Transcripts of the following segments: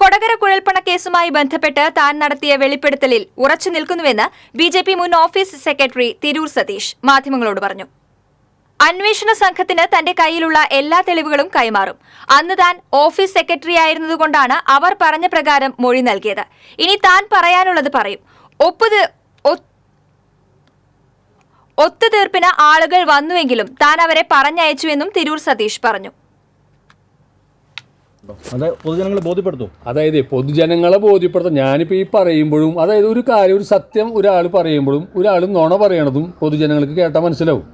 കൊടകര കുഴൽപ്പണ കേസുമായി ബന്ധപ്പെട്ട് താൻ നടത്തിയ വെളിപ്പെടുത്തലിൽ ഉറച്ചു നിൽക്കുന്നുവെന്ന് ബി ജെ പി മുൻ ഓഫീസ് സെക്രട്ടറി തിരൂർ സതീഷ് മാധ്യമങ്ങളോട് പറഞ്ഞു. അന്വേഷണ സംഘത്തിന് തന്റെ കയ്യിലുള്ള എല്ലാ തെളിവുകളും കൈമാറും. അന്ന് താൻ ഓഫീസ് സെക്രട്ടറി ആയിരുന്നതുകൊണ്ടാണ് അവർ പറഞ്ഞ പ്രകാരം മൊഴി നൽകിയത്. ഇനി താൻ പറയാനുള്ളത് പറയും. ഒപ്പുത് ഒത്തുതീർപ്പിന് ആളുകൾ വന്നുവെങ്കിലും താൻ അവരെ പറഞ്ഞയച്ചുവെന്നും തിരൂർ സതീഷ് പറഞ്ഞു. അത് പൊതുജനങ്ങളെ ബോധ്യപ്പെടുത്തും. അതായത് പൊതുജനങ്ങളെ ബോധ്യപ്പെടുത്തും ഞാനിപ്പോൾ ഈ പറയുമ്പോഴും അതായത് ഒരു കാര്യം ഒരു സത്യം ഒരാൾ പറയുമ്പോഴും ഒരാൾ നുണ പറയണതും പൊതുജനങ്ങൾക്ക് കേട്ടാൽ മനസ്സിലാവും.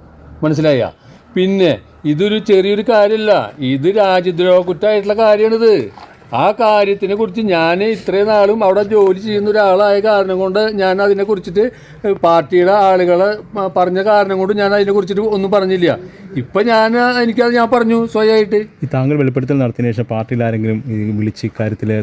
മനസ്സിലായ? പിന്നെ ഇതൊരു ചെറിയൊരു കാര്യമല്ല ഇത് രാജ്യദ്രോഹ കുറ്റമായിട്ടുള്ള കാര്യമാണിത് ആ കാര്യത്തിനെ കുറിച്ച് ഞാൻ ഇത്രയും നാളും അവിടെ ജോലി ചെയ്യുന്ന ഒരാളായ കാരണം കൊണ്ട് ഞാൻ അതിനെ കുറിച്ചിട്ട് പാർട്ടിയുടെ ആളുകളെ പറഞ്ഞ കാരണം കൊണ്ട് ഞാൻ അതിനെ കുറിച്ചിട്ട് ഒന്നും പറഞ്ഞില്ല. ഇപ്പം ഞാൻ എനിക്കത് ഞാൻ പറഞ്ഞു സ്വയമായിട്ട് ഈ താങ്കൾ വെളിപ്പെടുത്തൽ നടത്തിയതിനു ശേഷം പാർട്ടിയിൽ ആരെങ്കിലും ഈ വിളിച്ച് ഇക്കാര്യത്തിലെ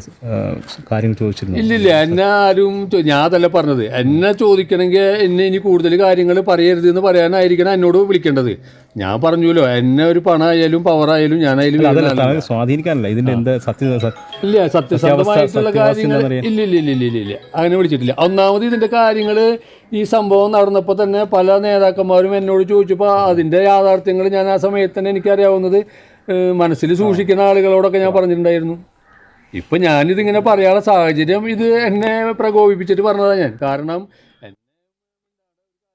കാര്യങ്ങൾ ചോദിച്ചിരുന്നു? ഇല്ലില്ല എന്നെ ആരും ചോ- ഞാൻ അതല്ല പറഞ്ഞത്. എന്നെ ചോദിക്കണമെങ്കിൽ എന്നെ ഇനി കൂടുതൽ കാര്യങ്ങൾ പറയരുത് എന്ന് പറയാനായിരിക്കണം എന്നോട് വിളിക്കേണ്ടത്. ഞാൻ പറഞ്ഞല്ലോ എന്നെ ഒരു പണമായാലും പവറായാലും ഞാനായാലും അതല്ല. താങ്കൾ സ്വാധീനിക്കാനല്ല. ഇതിന്റെ എന്താ സത്യ സ- ഇല്ല സത്യസന്ധമായിട്ടുള്ള കാര്യങ്ങൾ. ഇല്ല ഇല്ല ഇല്ല ഇല്ല ഇല്ല. അങ്ങനെ വിളിച്ചിട്ടില്ല. ഒന്നാമത് ഇതിന്റെ കാര്യങ്ങൾ ഈ സംഭവം നടന്നപ്പോൾ തന്നെ പല നേതാക്കന്മാരും എന്നോട് ചോദിച്ചപ്പോൾ അതിന്റെ യാഥാർത്ഥ്യങ്ങൾ ഞാൻ ആ സമയത്ത് തന്നെ എനിക്കറിയാവുന്നത് മനസ്സിൽ സൂക്ഷിക്കുന്ന ആളുകളോടൊക്കെ ഞാൻ പറഞ്ഞിട്ടുണ്ടായിരുന്നു. ഇപ്പം ഞാനിതിങ്ങനെ പറയാനുള്ള സാഹചര്യം ഇത് എന്നെ പ്രകോപിപ്പിച്ചിട്ട് പറഞ്ഞതാണ് ഞാൻ. കാരണം